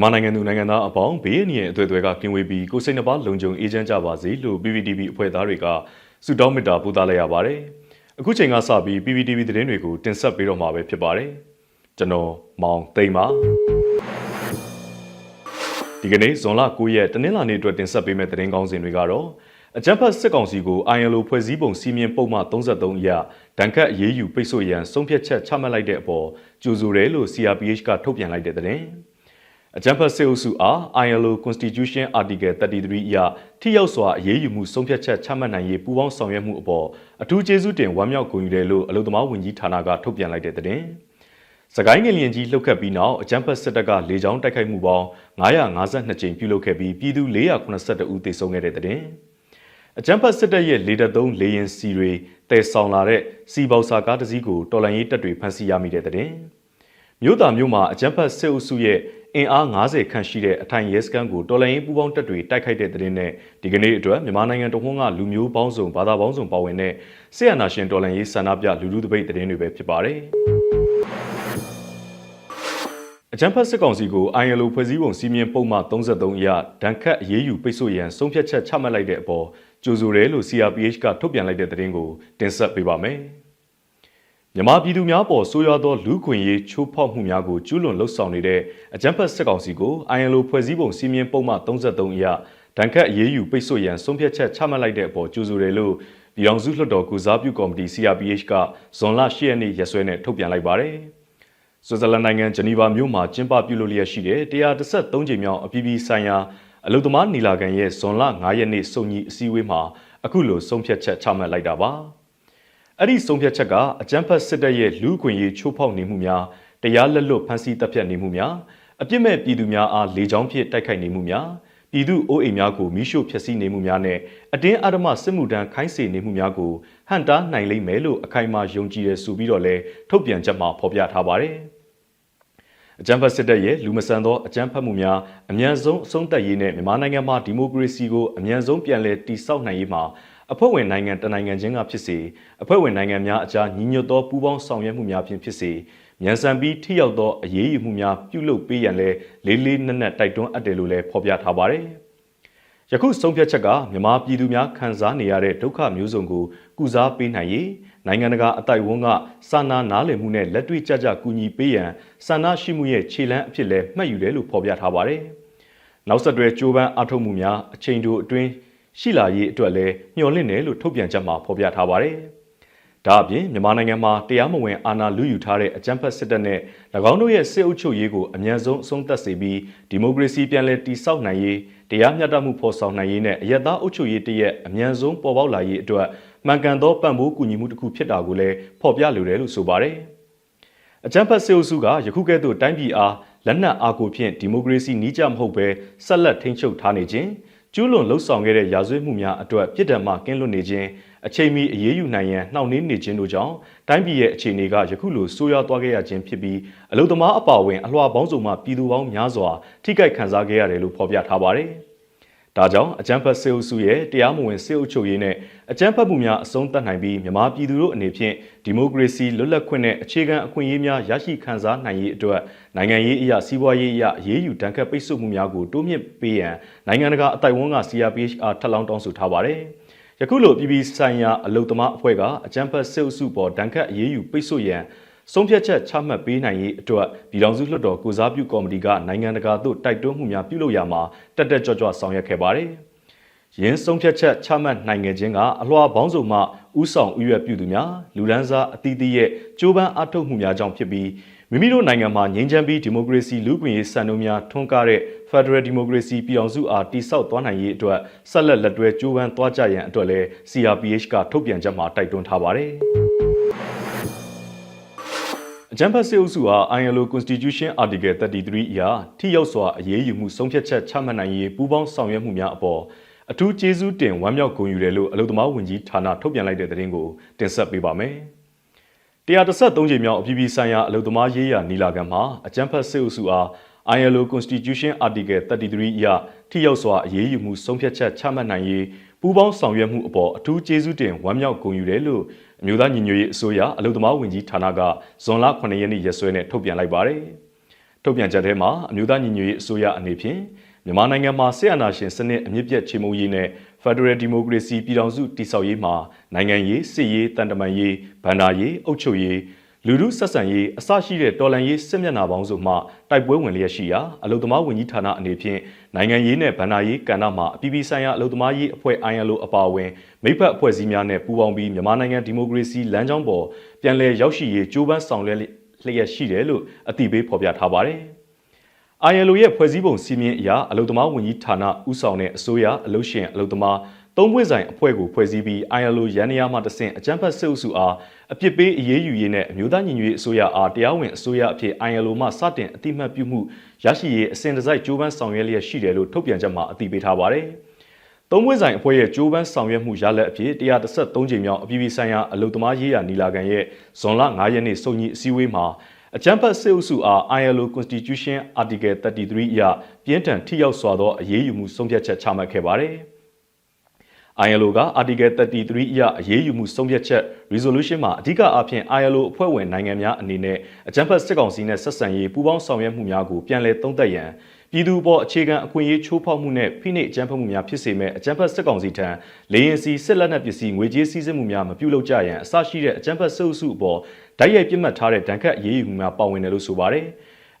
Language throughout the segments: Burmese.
မြန်မာနိုင်ငံသူနိုင်ငံသားအပေါင်းဘေးအန္တရာယ်အသွေးအသွဲကကင်းဝေးပြီးကိုယ်စိတ်နှပါလုံခြုံအေးချမ်းကြပါစေလို့ PPTV အဖွဲ့သားတွေကဆုတောင်းမေတ္တာပို့သလိုက်ရပါတယ်။အခုချိန်ကစပြီး PPTV သတင်းတွေကိုတင်ဆက်ပေးတော့မှာပဲဖြစ်ပါတယ်။ကျွန်တော်မောင်သိမ့်ပါဒီကနေ့ဇွန်လ9ရက်တနင်္လာနေ့အတွက်တင်ဆက်ပေးမယ့်သတင်းကောင်းစဉ်တွေကတော့အကြံဖတ်စစ်ကောင်စီကို ILO ဖွဲ့စည်းပုံစီမင်းပုံမှန်33အရဒဏ်ခတ်အရေးယူပိတ်ဆို့ရန်ဆုံးဖြတ်ချက်ချမှတ်လိုက်တဲ့အပေါ်ကြိုဆိုတယ်လို့ CRPH ကထုတ်ပြန်လိုက်တဲ့သတင်း။ အကြံဖတ်စေအုပ်စုအား ILO Constitution Article 33အရထိရောက်စွာအရေးယူမှုဆုံးဖြတ်ချက်ချမှတ်နိုင်ရေးပူးပေါင်းဆောင်ရွက်မှုအပေါ်အထူးကျေးဇူးတင်ဝမ်းမြောက်ဂုဏ်ယူတယ်လို့အလုံသမားဝန်ကြီးဌာနကထုတ်ပြန်လိုက်တဲ့သတင်း။စကိုင်းငလျင်ကြီးလှုပ်ခတ်ပြီးနောက်အကြံဖတ်စစ်တပ်ကလေကြောင်းတိုက်ခိုက်မှုပေါင်း952ကြိမ်ပြုလုပ်ခဲ့ပြီးပြည်သူ482ဦးသေဆုံးခဲ့တဲ့သတင်း။အကြံဖတ်စစ်တပ်ရဲ့လေတပ်သုံးလေရင်စီတွေတည်ဆောင်လာတဲ့စီပေါစာကားတစ်စီးကိုတော်လန်ရေးတပ်တွေဖမ်းဆီးရမိတဲ့သတင်း။မြို့သားမြို့မှာအကြံဖတ်စစ်အုပ်စုရဲ့ အင်အား90ခန့်ရှိတဲ့အထိုင်ရဲစခန်းကိုတော်လိုင်းရေးပူးပေါင်းတပ်တွေတိုက်ခိုက်တဲ့တဲ့င်းနဲ့ဒီကနေ့အတွက်မြန်မာနိုင်ငံတဝန်းကလူမျိုးပေါင်းစုံဘာသာပေါင်းစုံပါဝင်တဲ့ဆီယနာရှင်တော်လိုင်းရေးဆန္ဒပြလူလူတပိတ်တဲ့င်းတွေပဲဖြစ်ပါတယ်။အကြံဖတ်စစ်ကောင်စီကို ILO ဖွဲ့စည်းပုံစီမင်းပုံမှန်33အရဒဏ်ခတ်အရေးယူပိတ်ဆို့ရန်ဆုံးဖြတ်ချက်ချမှတ်လိုက်တဲ့အပေါ်ကြိုဆိုတယ်လို့ CRPH ကထုတ်ပြန်လိုက်တဲ့သတင်းကိုတင်ဆက်ပေးပါမယ်။ မြန်မာပြည်သူများပေါ်ဆိုးရွားသောလူခွင့်ရေးချိုးဖောက်မှုများကိုကျူးလွန်လှုပ်ဆောင်နေတဲ့အကြမ်းဖက်စစ်ကောင်စီကို ILO ဖွဲ့စည်းပုံစီမင်းပုံမှန်33အရဒဏ်ခတ်အရေးယူပိတ်ဆို့ရန်ဆုံးဖြတ်ချက်ချမှတ်လိုက်တဲ့အပေါ်ကြိုဆိုတယ်လို့ပြည်အောင်စုလွှတ်တော်ကုစားပြုကော်မတီ CRPH ကဇွန်လ10ရက်နေ့ရက်စွဲနဲ့ထုတ်ပြန်လိုက်ပါတယ်။ဆွစ်ဇာလန်နိုင်ငံဂျနီဗာမြို့မှာကျင်းပပြုလုပ်လျက်ရှိတဲ့133ကြိမ်မြောက်အပြည်ပြည်ဆိုင်ရာအလုံသမားနီလာခံရဲ့ဇွန်လ9ရက်နေ့စုံညီအစည်းအဝေးမှာအခုလိုဆုံးဖြတ်ချက်ချမှတ်လိုက်တာပါ။ အဲ့ဒီဆုံးဖြတ်ချက်ကအကြမ်းဖက်စစ်တပ်ရဲ့လူ့အခွင့်အရေးချိုးဖောက်နေမှုများတရားလက်လွတ်ဖမ်းဆီးတပ်ဖြတ်နေမှုများအပြစ်မဲ့ပြည်သူများအားလေကြောင်းဖြင့်တိုက်ခိုက်နေမှုများပြည်သူအိုးအိမ်များကိုမိရှို့ဖျက်ဆီးနေမှုများနဲ့အတင်းအဓမ္မစစ်မှုထမ်းခိုင်းစေနေမှုများကိုဟန်တားနိုင်လိမ့်မယ်လို့အခိုင်အမာယုံကြည်ရဆိုပြီးတော့လဲထုတ်ပြန်ချက်မှာဖော်ပြထားပါတယ်။အကြမ်းဖက်စစ်တပ်ရဲ့လူမဆန်သောအကြမ်းဖက်မှုများအမြန်ဆုံးအဆုံးသတ်ရေးနဲ့မြန်မာနိုင်ငံမှာဒီမိုကရေစီကိုအမြန်ဆုံးပြန်လည်တည်ဆောက်နိုင်ရေးမှာ အဖွဲ့ဝင်နိုင်ငံတနိုင်ငံချင်းကဖြစ်စေအဖွဲ့ဝင်နိုင်ငံများအကြားညီညွတ်သောပူးပေါင်းဆောင်ရွက်မှုများဖြင့်ဖြစ်စေမြန်ဆန်ပြီးထိရောက်သောအရေးယူမှုများပြုလုပ်ပေးရန်လဲလေးလေးနက်နက်တိုက်တွန်းအပ်တယ်လို့လည်းဖော်ပြထားပါတယ်။ယခုဆုံးဖြတ်ချက်ကမြန်မာပြည်သူများခံစားနေရတဲ့ဒုက္ခမျိုးစုံကိုကုစားပေးနိုင်ရေးနိုင်ငံတကာအတိုက်အဝန်းကစာနာနားလည်မှုနဲ့လက်တွေ့ကြကြကူညီပေးရန်စာနာရှိမှုရဲ့ခြေလှမ်းအဖြစ်လဲမှတ်ယူတယ်လို့ဖော်ပြထားပါတယ်။နောက်ဆက်တွဲကြိုးပမ်းအထောက်မှုများအချိန်တိုအတွင်း ရှိလာရေးအတွက်လည်းမျှော်လင့်တယ်လို့ထုတ်ပြန်ချက်မှာဖော်ပြထားပါတယ်။ဒါအပြင်မြန်မာနိုင်ငံမှာတရားမဝင်အာဏာလုယူထားတဲ့အကြမ်းဖက်စစ်တပ်နဲ့၎င်းတို့ရဲ့စစ်အုပ်ချုပ်ရေးကိုအမြန်ဆုံးအဆုံးသတ်စေပြီးဒီမိုကရေစီပြန်လည်တည်ဆောက်နိုင်ရေးတရားမျှတမှုဖော်ဆောင်နိုင်ရေးနဲ့အယက်သားအုပ်ချုပ်ရေးတရက်အမြန်ဆုံးပေါ်ပေါက်လာရေးအတွက်မှန်ကန်သောပံ့ပိုးကူညီမှုတစ်ခုဖြစ်တာကိုလည်းဖော်ပြလိုတယ်လို့ဆိုပါတယ်။အကြမ်းဖက်စစ်အုပ်စုကယခုကဲ့သို့တိုင်းပြည်အားလက်နက်အားကိုဖြင့်ဒီမိုကရေစီနီးကြမဟုတ်ဘဲဆက်လက်ထိန်းချုပ်ထားနေခြင်း ကျူးလွန်လှုပ်ဆောင်ခဲ့တဲ့ရာဇဝတ်မှုများအတွက်ပြစ်ဒဏ်မှကင်းလွတ်နေခြင်းအချိန်မီအရေးယူနိုင်ရန်နှောင့်နှေးနေခြင်းတို့ကြောင့်တိုင်းပြည်ရဲ့အခြေအနေကယခုလိုဆိုးရွားသွားခဲ့ရခြင်းဖြစ်ပြီးအလုသမားအပါအဝင်အလွှာပေါင်းစုံမှပြည်သူပေါင်းများစွာထိခိုက်ခံစားခဲ့ရတယ်လို့ဖော်ပြထားပါတယ်။ ဒါကြောင့်အကြမ်းဖက်စေအုပ်စုရဲ့တရားမဝင်စေအုပ်ချုပ်ရေးနဲ့အကြမ်းဖက်မှုများအဆုံးသတ်နိုင်ပြီးမြန်မာပြည်သူတို့အနေဖြင့်ဒီမိုကရေစီလွတ်လပ်ခွင့်နဲ့အခြေခံအခွင့်အရေးများရရှိခံစားနိုင်ရေးအတွက်နိုင်ငံရေးအရာစီးပွားရေးအရာအရေးယူတန်းခတ်ပိတ်ဆို့မှုများကိုတိုးမြင့်ပေးရန်နိုင်ငံတကာအတိုင်ဝန်းက CRPHR ထပ်လောင်းတောင်းဆိုထားပါတယ်။ယခုလိုပြည်ပဆိုင်ရာအလုံသမားအဖွဲ့ကအကြမ်းဖက်စေအုပ်စုပေါ်တန်းခတ်အရေးယူပိတ်ဆို့ရန် ဆုံးဖြတ်ချက်ချမှတ်ပေးနိုင်ရေးအတွက်ပြည်ထောင်စုလွှတ်တော်ကိုစားပြုကော်မတီကနိုင်ငံတကာသို့တိုက်တွန်းမှုများပြုလုပ်ရမှာတက်တက်ကြွကြွဆောင်ရွက်ခဲ့ပါတယ်။ယင်းဆုံးဖြတ်ချက်ချမှတ်နိုင်ခဲ့ခြင်းကအလွှာပေါင်းစုံမှဥဆောင်ဥရွက်ပြုသူများလူဒန်းစားအသီးသီးရဲ့ကြိုးပမ်းအားထုတ်မှုများကြောင့်ဖြစ်ပြီးမိမိတို့နိုင်ငံမှာငြိမ်းချမ်းပြီးဒီမိုကရေစီလူ့အခွင့်အရေးစံနှုန်းများထွန်းကားတဲ့ Federal Democracy ပြည်အောင်စုအားတိစောက်သွားနိုင်ရေးအတွက်ဆက်လက်လက်တွဲကြိုးပမ်းသွားကြရန်အတွက်လည်း CRPH ကထုတ်ပြန်ချက်မှာတိုက်တွန်းထားပါတယ်။ အကြံဖတ်စစ်အုပ်စုဟာ ILO Constitution Article 33အရထိရောက်စွာအရေးယူမှုဆုံးဖြတ်ချက်ချမှတ်နိုင်ရေးပူးပေါင်းဆောင်ရွက်မှုများအပေါ်အထူးကျေးဇူးတင်ဝမ်းမြောက်ဂုဏ်ယူတယ်လို့အလုံသမားဝန်ကြီးဌာနထုတ်ပြန်လိုက်တဲ့သတင်းကိုတင်ဆက်ပေးပါမယ်။133ကြိမ်မြောက်အပြည်ပြည်ဆိုင်ရာအလုံသမားရေးရာနီလာခံမှာအကြံဖတ်စစ်အုပ်စုအား ILO Constitution Article 33အရထိရောက်စွာအရေးယူမှုဆုံးဖြတ်ချက်ချမှတ်နိုင်ရေးပူးပေါင်းဆောင်ရွက်မှုအပေါ်အထူးကျေးဇူးတင်ဝမ်းမြောက်ဂုဏ်ယူတယ်လို့ အမျိုးသားညီညွတ်ရေးအစိုးရအလုံသမားဝန်ကြီးဌာနကဇွန်လ9ရက်နေ့ရက်စွဲနဲ့ထုတ်ပြန်လိုက်ပါတယ်။ထုတ်ပြန်ချက်ထဲမှာအမျိုးသားညီညွတ်ရေးအစိုးရအနေဖြင့်မြန်မာနိုင်ငံမှာဆီယနာရှင်စနစ်အမြင့်ပြတ်ချေမှုရေးနဲ့ Federal Democracy ပြည်ထောင်စုတည်ဆောက်ရေးမှာနိုင်ငံရေးစစ်ရေးတန်တမာရေးဗန္ဒာရေးအုပ်ချုပ်ရေး လူမှုဆက်ဆံရေးအစရှိတဲ့တော်လှန်ရေးစစ်မျက်နှာပေါင်းစုမှတိုက်ပွဲဝင်လျက်ရှိရာအလုံသမားဝန်ကြီးဌာနအနေဖြင့်နိုင်ငံရေးနဲ့ဗန္ဒာရေးကဏ္ဍမှာအပြည်ပြည်ဆိုင်ရာအလုံသမားရေးအဖွဲ့ ILO အပါအဝင်မိဖက်အဖွဲ့အစည်းများနဲ့ပူးပေါင်းပြီးမြန်မာနိုင်ငံဒီမိုကရေစီလမ်းကြောင်းပေါ်ပြန်လည်ရောက်ရှိရေးကြိုးပမ်းဆောင်ရွက်လျက်ရှိတယ်လို့အသိပေးဖော်ပြထားပါတယ်။ ILO ရဲ့ဖွဲ့စည်းပုံစီမင်းအရာအလုံသမားဝန်ကြီးဌာနဦးဆောင်တဲ့အစိုးရအလုံရှင်အလုံသမား သုံးပွင့်ဆိုင်အဖွဲ့ကိုဖွဲ့စည်းပြီး ILO ရန်နေရာမှတဆင့်အကြမ်းဖက်စစ်အုပ်စုအားအပြစ်ပေးအရေးယူရေးနဲ့အမျိုးသားညီညွတ်ရေးအစိုးရအားတရားဝင်အစိုးရအဖြစ် ILO မှစတင်အတိမတ်ပြုမှုရရှိရေးအစဉ်တစိုက်ကြိုးပမ်းဆောင်ရွက်လျက်ရှိတယ်လို့ထုတ်ပြန်ချက်မှာအသိပေးထားပါတယ်။သုံးပွင့်ဆိုင်အဖွဲ့ရဲ့ကြိုးပမ်းဆောင်ရွက်မှုရလဒ်အဖြစ်133ကြိမ်မြောက်အပြည်ပြည်ဆိုင်ရာအလုံသမားရေးရာနီလာခံရဲ့ဇွန်လ9ရက်နေ့စုံညီအစည်းအဝေးမှာအကြမ်းဖက်စစ်အုပ်စုအား ILO Constitution Article 33အရပြင်းထန်ထိရောက်စွာသောအရေးယူမှုဆုံးဖြတ်ချက်ချမှတ်ခဲ့ပါတယ်။ ILO က Article 33အရအရေးယူမှုဆုံးဖြတ်ချက် resolution မှာအဓိကအားဖြင့် ILO အဖွဲ့ဝင်နိုင်ငံများအနေနဲ့အကြမ်းဖက်စစ်ကောင်စီနဲ့ဆက်ဆံရေးပူးပေါင်းဆောင်ရွက်မှုများကိုပြန်လည်သုံးသပ်ရန်ပြည်သူ့ဘောအခြေခံအခွင့်အရေးချိုးဖောက်မှုနဲ့ဖိနှိပ်အကြမ်းဖက်မှုများဖြစ်စေမဲ့အကြမ်းဖက်စစ်ကောင်စီထံလေရင်စီစစ်လက်နက်ပစ္စည်းငွေကြေးစည်းစိမ်မှုများမပြုလုပ်ကြရန်အစရှိတဲ့အကြမ်းဖက်စစ်အုပ်စုအပေါ်ဓာတ်ရိုက်ပြစ်မှတ်ထားတဲ့ဒဏ်ခတ်အရေးယူမှုများပါဝင်တယ်လို့ဆိုပါတယ်။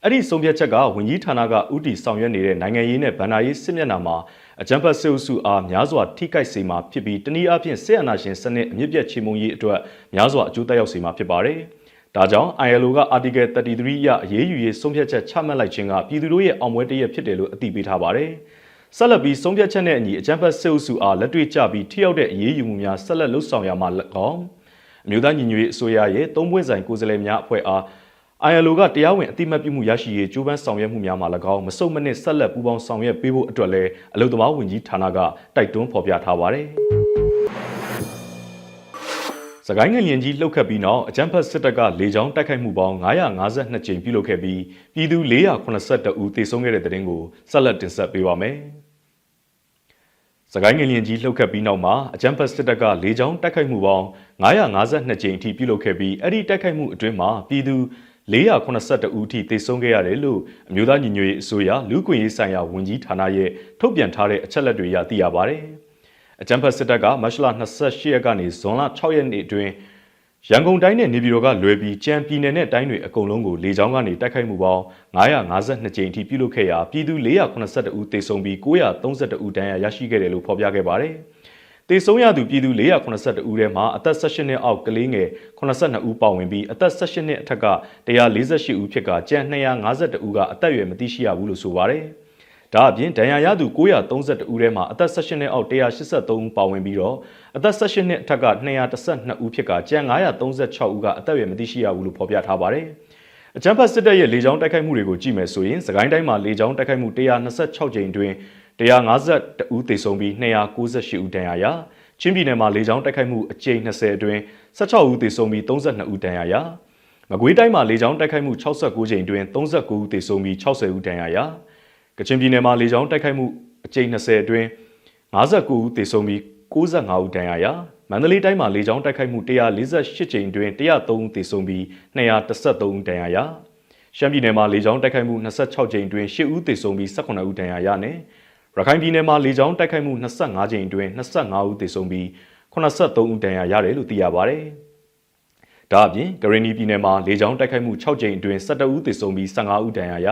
အဲ့ဒီဆုံးဖြတ်ချက်ကဝန်ကြီးဌာနကဥတီဆောင်ရွက်နေတဲ့နိုင်ငံရေးနဲ့ဗန္ဒာရေးစစ်မျက်နှာမှာအကြံဖတ်စစ်အုပ်စုအားများစွာထိခိုက်စေမှာဖြစ်ပြီးတနည်းအားဖြင့်စစ်အာဏာရှင်စနစ်အမြင့်ပြတ်ချေမှုန်းရေးအတွက်များစွာအကျိုးသက်ရောက်စေမှာဖြစ်ပါတယ်။ဒါကြောင့် ILO က Article 33အရအရေးယူရေးဆုံးဖြတ်ချက်ချမှတ်လိုက်ခြင်းကပြည်သူတို့ရဲ့အောင်ပွဲတရက်ဖြစ်တယ်လို့အသိပေးထားပါတယ်။ဆက်လက်ပြီးဆုံးဖြတ်ချက်နဲ့အညီအကြံဖတ်စစ်အုပ်စုအားလက်တွေ့ကျပြီးထိရောက်တဲ့အရေးယူမှုများဆက်လက်လှုပ်ဆောင်ရမှာ၎င်းအမျိုးသားညီညွတ်ရေးအစိုးရရဲ့သုံးပွင့်ဆိုင်ကိုယ်စားလှယ်များအဖွဲ့အား ILO ကတရားဝင်အတိမတ်ပြုမှုရရှိရေးကြိုးပမ်းဆောင်ရွက်မှုများမှာ၎င်းမစုံမနစ်ဆက်လက်ပူးပေါင်းဆောင်ရွက်ပေးဖို့အတွက်လည်းအလုံသမားဝန်ကြီးဌာနကတိုက်တွန်းဖော်ပြထားပါတယ်။စကိုင်းငလျင်ကြီးလှုပ်ခတ်ပြီးနောက်အကြမ်းဖက်စစ်တပ်ကလေကြောင်းတိုက်ခိုက်မှုပေါင်း952ကြိမ်ပြုလုပ်ခဲ့ပြီးပြည်သူ482ဦးသေဆုံးခဲ့တဲ့တဲ့တင်ကိုဆက်လက်တင်ဆက်ပေးပါမယ်။စကိုင်းငလျင်ကြီးလှုပ်ခတ်ပြီးနောက်မှာအကြမ်းဖက်စစ်တပ်ကလေကြောင်းတိုက်ခိုက်မှုပေါင်း952ကြိမ်အထိပြုလုပ်ခဲ့ပြီးအဲ့ဒီတိုက်ခိုက်မှုအတွင်းမှာပြည်သူ 482ဦးထိသေဆုံးခဲ့ရတယ်လို့အမျိုးသားညီညွတ်ရေးအစိုးရလူ့ကွင်ရေးဆိုင်ရာဝန်ကြီးဌာနရဲ့ထုတ်ပြန်ထားတဲ့အချက်လက်တွေအရသိရပါတယ်။အကြံဖတ်စစ်တပ်ကမတ်လ28ရက်ကနေဇွန်လ6ရက်နေ့အတွင်းရန်ကုန်တိုင်းနဲ့နေပြည်တော်ကလွယ်ပြီးကြံပြည်နယ်နဲ့တိုင်းတွေအကုန်လုံးကိုလေကြောင်းကနေတိုက်ခိုက်မှုပေါင်း952ကြိမ်အထိပြုလုပ်ခဲ့ရာပြည်သူ482ဦးသေဆုံးပြီး932ဦးဒဏ်ရာရရှိခဲ့တယ်လို့ဖော်ပြခဲ့ပါတယ်။ တေဆုံးရသူပြည်သူ482ဦးထဲမှာအသက်18နှစ်အောက်ကလေးငယ်82ဦးပါဝင်ပြီးအသက်18နှစ်အထက်က148ဦးဖြစ်ကကြံ252ဦးကအသက်အရွယ်မသိရှိရဘူးလို့ဆိုပါတယ်။ဒါအပြင်ဒဏ်ရာရသူ932ဦးထဲမှာအသက်18နှစ်အောက်183ဦးပါဝင်ပြီးတော့အသက်18နှစ်အထက်က212ဦးဖြစ်ကကြံ936ဦးကအသက်အရွယ်မသိရှိရဘူးလို့ဖော်ပြထားပါတယ်။အကြမ်းဖက်စစ်တပ်ရဲ့လေကြောင်းတိုက်ခိုက်မှုတွေကိုကြည့်မယ်ဆိုရင်စကိုင်းတိုင်းမှာလေကြောင်းတိုက်ခိုက်မှု126ကြိမ်တွင် 152ဦးသေဆုံးပြီး298ဦးဒဏ်ရာရချင်းပြည်နယ်မှာလေကြောင်းတိုက်ခိုက်မှုအကြိမ်20အတွင်း16ဦးသေဆုံးပြီး32ဦးဒဏ်ရာရမကွေးတိုင်းမှာလေကြောင်းတိုက်ခိုက်မှု69ကြိမ်တွင်39ဦးသေဆုံးပြီး60ဦးဒဏ်ရာရကချင်ပြည်နယ်မှာလေကြောင်းတိုက်ခိုက်မှုအကြိမ်20အတွင်း59ဦးသေဆုံးပြီး65ဦးဒဏ်ရာရမန္တလေးတိုင်းမှာလေကြောင်းတိုက်ခိုက်မှု148ကြိမ်တွင်103ဦးသေဆုံးပြီး213ဦးဒဏ်ရာရရှမ်းပြည်နယ်မှာလေကြောင်းတိုက်ခိုက်မှု26ကြိမ်တွင်10ဦးသေဆုံးပြီး18ဦးဒဏ်ရာရနဲ့ ရခိုင်ပြည်နယ်မှာလေကြောင်းတိုက်ခိုက်မှု25ကြိမ်အတွင်း25ဦးသေဆုံးပြီး83ဦးဒဏ်ရာရတယ်လို့သိရပါဗျ။ဒါအပြင်ကရင်နီပြည်နယ်မှာလေကြောင်းတိုက်ခိုက်မှု6ကြိမ်အတွင်း17ဦးသေဆုံးပြီး15ဦးဒဏ်ရာရ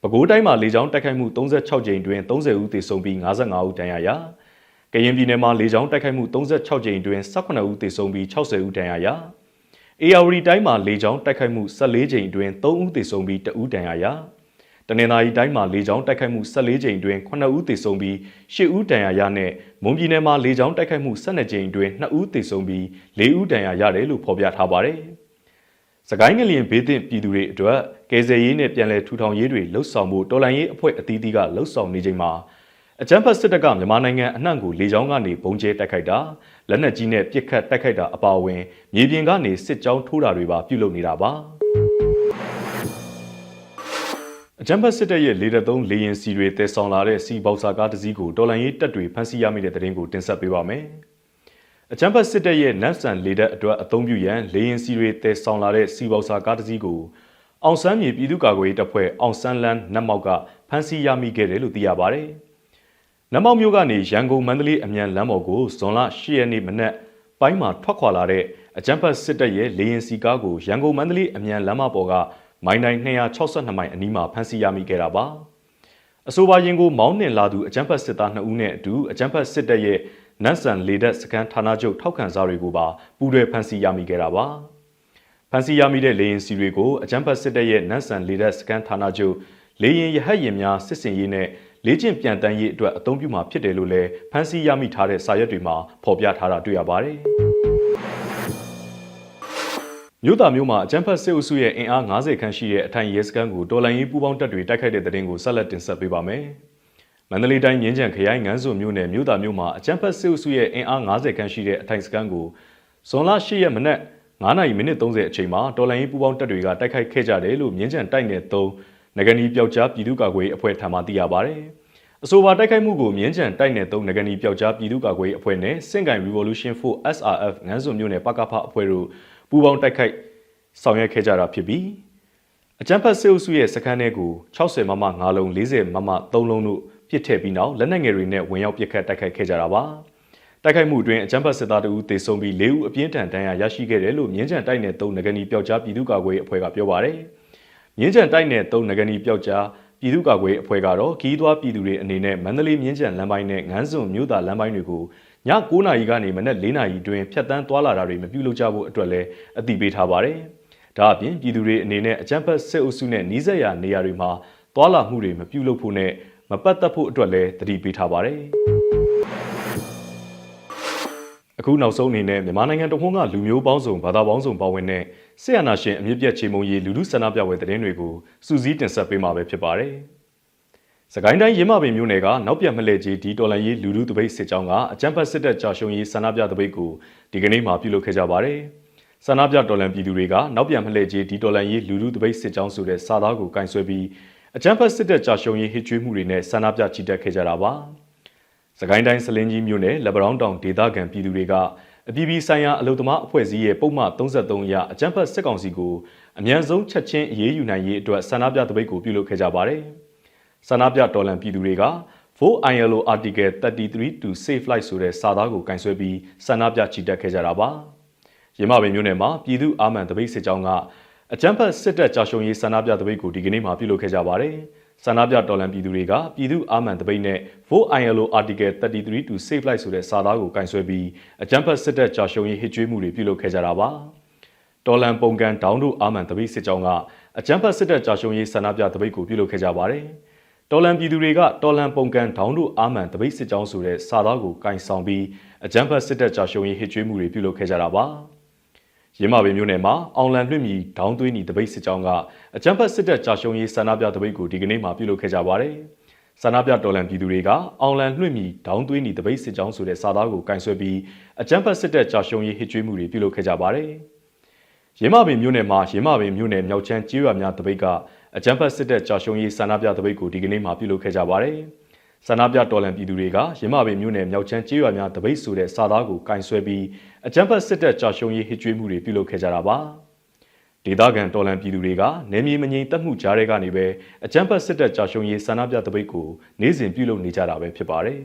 ပဲခူးတိုင်းမှာလေကြောင်းတိုက်ခိုက်မှု36ကြိမ်အတွင်း30ဦးသေဆုံးပြီး55ဦးဒဏ်ရာရကရင်ပြည်နယ်မှာလေကြောင်းတိုက်ခိုက်မှု36ကြိမ်အတွင်း18ဦးသေဆုံးပြီး60ဦးဒဏ်ရာရအေယာဝတီတိုင်းမှာလေကြောင်းတိုက်ခိုက်မှု14ကြိမ်အတွင်း3ဦးသေဆုံးပြီး2ဦးဒဏ်ရာရ တနင်္သာရီတိုင်းမှာလေကြောင်းတိုက်ခိုက်မှု14ကြိမ်တွင်9ဦးသေဆုံးပြီး10ဦးဒဏ်ရာရနဲ့မွန်ပြည်နယ်မှာလေကြောင်းတိုက်ခိုက်မှု12ကြိမ်တွင်2ဦးသေဆုံးပြီး4ဦးဒဏ်ရာရတယ်လို့ဖော်ပြထားပါတယ်။စကိုင်းငလျင်ဘေးသင့်ပြည်သူတွေအတွက်ကယ်ဆယ်ရေးနဲ့ပြန်လည်ထူထောင်ရေးတွေလှုပ်ဆောင်မှုတော်လှန်ရေးအဖွဲ့အသီးသီးကလှုပ်ဆောင်နေချိန်မှာအကြမ်းဖက်စစ်တပ်ကမြန်မာနိုင်ငံအနှံ့ကိုလေကြောင်းကနေပုံကျဲတိုက်ခိုက်တာလက်နက်ကြီးနဲ့ပစ်ခတ်တိုက်ခိုက်တာအပါအဝင်မြေပြင်ကနေစစ်ကြောင်းထိုးတာတွေပါပြုလုပ်နေတာပါ။ အကြံဖတ်စစ်တပ်ရဲ့လေတပ်သုံးလေရင်စီတွေတည်ဆောင်လာတဲ့စီဘောက်ဆာကားတစ်စီးကိုတော်လန်ရေးတပ်တွေဖမ်းဆီးရမိတဲ့တဲ့ရင်ကိုတင်ဆက်ပေးပါမယ်။အကြံဖတ်စစ်တပ်ရဲ့နတ်ဆန်လေတပ်အတွက်အသုံးပြုရန်လေရင်စီတွေတည်ဆောင်လာတဲ့စီဘောက်ဆာကားတစ်စီးကိုအောင်ဆန်းမြေပြည်သူ့ကာကွယ်ရေးတပ်ဖွဲ့အောင်ဆန်းလန်းနတ်မောက်ကဖမ်းဆီးရမိခဲ့တယ်လို့သိရပါတယ်။နတ်မောက်မြို့ကနေရန်ကုန်မန္တလေးအမြန်လမ်းပေါ်ကိုဇွန်လ10ရက်နေ့မနက်ပိုင်းမှာထွက်ခွာလာတဲ့အကြမ်းဖက်စစ်တပ်ရဲ့လေရင်စီကားကိုရန်ကုန်မန္တလေးအမြန်လမ်းမပေါ်က မိုင်းတိုင်း262မိုင်အနီးမှာဖမ်းဆီးရမိခဲ့တာပါ။အဆိုပါရင်ကိုမောင်းနှင်လာသူအကြမ်းဖက်စစ်သား2ဦးနဲ့အတူအကြမ်းဖက်စစ်တပ်ရဲ့နတ်ဆန်လေတပ်စကန်ဌာနချုပ်ထောက်ခံစားတွေကိုပါပူးတွဲဖမ်းဆီးရမိခဲ့တာပါ။ဖမ်းဆီးရမိတဲ့လေရင်စီတွေကိုအကြမ်းဖက်စစ်တပ်ရဲ့နတ်ဆန်လေတပ်စကန်ဌာနချုပ်လေရင်ရဟတ်ရင်များစစ်စင်ရေးနဲ့လေ့ကျင့်ပြန်တန်းရေးအတွက်အသုံးပြုမှာဖြစ်တယ်လို့လည်းဖမ်းဆီးရမိထားတဲ့စာရွက်တွေမှာဖော်ပြထားတာတွေ့ရပါတယ်။ မြို့သားမျိုးမှာအကြမ်းဖက်စစ်အုပ်စုရဲ့အင်အား90ခန်းရှိတဲ့အထိုင်ရဲစခန်းကိုတော်လိုင်းရေးပူးပေါင်းတပ်တွေတိုက်ခိုက်တဲ့တဲ့တင်ကိုဆက်လက်တင်ဆက်ပေးပါမယ်။မန္တလေးတိုင်းမြင်းကြံခရိုင်ငန်းစုံမြို့နယ်မြို့သားမျိုးမှာအကြမ်းဖက်စစ်အုပ်စုရဲ့အင်အား90ခန်းရှိတဲ့အထိုင်စခန်းကိုဇွန်လ10ရက်မနက်9နာရီမိနစ်30အချိန်မှာတော်လိုင်းရေးပူးပေါင်းတပ်တွေကတိုက်ခိုက်ခဲ့ကြတယ်လို့မြင်းကြံတိုက်နယ်3ငကနီပျောက်ကြားပြည်သူ့ကာကွယ်ရေးအဖွဲ့ထံမှသိရပါတယ်။အဆိုပါတိုက်ခိုက်မှုကိုမြင်းကြံတိုက်နယ်3ငကနီပျောက်ကြားပြည်သူ့ကာကွယ်ရေးအဖွဲ့နဲ့စင်ကိုင် Revolution 4 SRF ငန်းစုံမြို့နယ်ပကဖအဖွဲ့တို့ ပူးပေါင်းတိုက်ခိုက်ဆောင်ရွက်ခဲ့ကြတာဖြစ်ပြီးအကြမ်းဖက်စစ်အုပ်စုရဲ့စခန်းထဲကို60မမ9လုံး40မမ3လုံးတို့ပစ်ထည့်ပြီးနောက်လက်နက်ငယ်တွေနဲ့ဝင်ရောက်ပစ်ခတ်တိုက်ခိုက်ခဲ့ကြတာပါတိုက်ခိုက်မှုအတွင်းအကြမ်းဖက်စစ်သားတအူးတေဆုံးပြီး၄ဦးအပြင်းထန်ဒဏ်ရာရရှိခဲ့တယ်လို့မြင်းကြံတိုက်နယ်3ငကနီပျောက်ကြားပြည်သူ့ကာကွယ်ရေးအဖွဲ့ကပြောပါတယ်မြင်းကြံတိုက်နယ်3ငကနီပျောက်ကြားပြည်သူ့ကာကွယ်ရေးအဖွဲ့ကတော့ခီးသွွားပြည်သူတွေအနေနဲ့မန္တလေးမြင်းကြံလမ်းပိုင်းနဲ့ငန်းစုံမြို့သားလမ်းပိုင်းတွေကို ည9:00နာရီကနေမနက်4:00နာရီတွင်ဖြတ်တန်းသွားလာတာတွေမပြုလုပ်ကြဖို့အတွက်လည်းအသိပေးထားပါတယ်။ဒါအပြင်ပြည်သူတွေအနေနဲ့အကြမ်းဖက်စစ်အုပ်စုနဲ့နှီးစက်ရာနေရာတွေမှာသွာလာမှုတွေမပြုလုပ်ဖို့နဲ့မပတ်သက်ဖို့အတွက်လည်းတတိပေးထားပါတယ်။အခုနောက်ဆုံးအနေနဲ့မြန်မာနိုင်ငံတဝန်းကလူမျိုးပေါင်းစုံဘာသာပေါင်းစုံပါဝင်တဲ့ဆီယနာရှင်အမြင့်ပြတ်ချေမုံရီလူလူဆန္ဒပြပွဲသတင်းတွေကိုစူးစီးတင်ဆက်ပေးမှာပဲဖြစ်ပါတယ်။ စကိုင်းတိုင်းရင်းမပင်မြို့နယ်ကနောက်ပြန်မလဲကြီးဒီတော်လန်ရေးလူလူတပိတ်စစ်ကြောင်းကအကြမ်းဖက်စစ်တပ်ကြာရှုံးရေးဆန္ဒပြတပိတ်ကိုဒီကနေ့မှပြုလုပ်ခဲ့ကြပါတယ်။ဆန္ဒပြတော်လန်ပြည်သူတွေကနောက်ပြန်မလဲကြီးဒီတော်လန်ရေးလူလူတပိတ်စစ်ကြောင်းဆိုတဲ့စာသားကိုကင်ဆယ်ပြီးအကြမ်းဖက်စစ်တပ်ကြာရှုံးရေးဟစ်ကြွေးမှုတွေနဲ့ဆန္ဒပြချီတက်ခဲ့ကြတာပါ။စကိုင်းတိုင်းစလင်းကြီးမြို့နယ်လက်ပရောင်းတောင်ဒေသခံပြည်သူတွေကအပြည်ပြည်ဆိုင်ရာအလုံသမားအဖွဲ့အစည်းရဲ့ပုံမှန်33အရအကြမ်းဖက်စစ်ကောင်စီကိုအ мян ဆုံးချက်ချင်းအရေးယူနိုင်ရေးအတွက်ဆန္ဒပြတပိတ်ကိုပြုလုပ်ခဲ့ကြပါတယ်။ ဆန္ဒပြတော်လှန်ပြည်သူတွေက For ILO Article 33 to Save Life ဆိုတဲ့စာသားကိုကင်ဆယ်ပြီးဆန္ဒပြချီတက်ခဲ့ကြတာပါ။ရမပင်မြို့နယ်မှာပြည်သူအာမန်တပိတ်စစ်ကြောင်းကအကြမ်းဖက်စစ်တပ်ကြာရှုံးရေးဆန္ဒပြတပိတ်ကိုဒီကနေ့မှပြုလုပ်ခဲ့ကြပါတယ်။ဆန္ဒပြတော်လှန်ပြည်သူတွေကပြည်သူအာမန်တပိတ်နဲ့ For ILO Article 33 to Save Life ဆိုတဲ့စာသားကိုကင်ဆယ်ပြီးအကြမ်းဖက်စစ်တပ်ကြာရှုံးရေးဟစ်ကြွေးမှုတွေပြုလုပ်ခဲ့ကြတာပါ။တော်လန်ပုံကန်ဒေါင်းတို့အာမန်တပိတ်စစ်ကြောင်းကအကြမ်းဖက်စစ်တပ်ကြာရှုံးရေးဆန္ဒပြတပိတ်ကိုပြုလုပ်ခဲ့ကြပါတယ်။ တော်လန်ပြည်သူတွေကတော်လန်ပုံကန်ဒေါင်းတို့အာမန်တပိတ်စစ်ကြောင်းဆိုတဲ့စာသားကိုကင်ဆောင်ပြီးအကြမ်းဖက်စစ်တပ်ကြာရှုံးရေးဟစ်ကြွေးမှုတွေပြုလုပ်ခဲ့ကြတာပါ။ရင်းမာပင်မြို့နယ်မှာအောင်လန်လွှင့်မီဒေါင်းသွေးနီတပိတ်စစ်ကြောင်းကအကြမ်းဖက်စစ်တပ်ကြာရှုံးရေးဆန္ဒပြတပိတ်ကိုဒီကနေ့မှပြုလုပ်ခဲ့ကြပါတယ်။ဆန္ဒပြတော်လှန်ပြည်သူတွေကအောင်လန်လွှင့်မီဒေါင်းသွေးနီတပိတ်စစ်ကြောင်းဆိုတဲ့စာသားကိုကင်ဆယ်ပြီးအကြမ်းဖက်စစ်တပ်ကြာရှုံးရေးဟစ်ကြွေးမှုတွေပြုလုပ်ခဲ့ကြပါတယ်။ရင်းမာပင်မြို့နယ်မှာရင်းမာပင်မြို့နယ်မြောက်ချမ်းကျေးရွာများတပိတ်က အကြမ်းဖက်စစ်တပ်ကြာရှုံးရေးဆန္ဒပြတပိတ်ကိုဒီကနေ့မှပြုလုပ်ခဲ့ကြပါတယ်။ဆန္ဒပြတော်လှန်ပြည်သူတွေကရမပင်မြို့နယ်မြောက်ချမ်းကျေးရွာများတပိတ်ဆိုတဲ့စာသားကိုကင်ဆယ်ပြီးအကြမ်းဖက်စစ်တပ်ကြာရှုံးရေးဟစ်ကြွေးမှုတွေပြုလုပ်ခဲ့ကြတာပါဒေသခံတော်လှန်ပြည်သူတွေကနေမြေမငြိမ်သက်မှုကြားတွေကနေပဲအကြမ်းဖက်စစ်တပ်ကြာရှုံးရေးဆန္ဒပြတပိတ်ကိုနေ့စဉ်ပြုလုပ်နေကြတာပဲဖြစ်ပါတယ်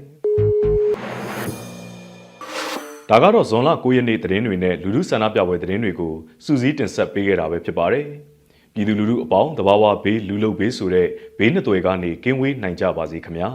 ဒါကတော့ဇွန်လ9ရက်နေ့သတင်းတွေနဲ့လူလူဆန္ဒပြပွဲသတင်းတွေကိုစူးစီးတင်ဆက်ပေးခဲ့တာပဲဖြစ်ပါတယ် ပြည်သူလူထုအပေါင်းတဘာဝဘေးလူလုဘေးဆိုတဲ့ဘေးနှစ်တွေကနေကင်းဝေးနိုင်ကြပါစေခင်ဗျာ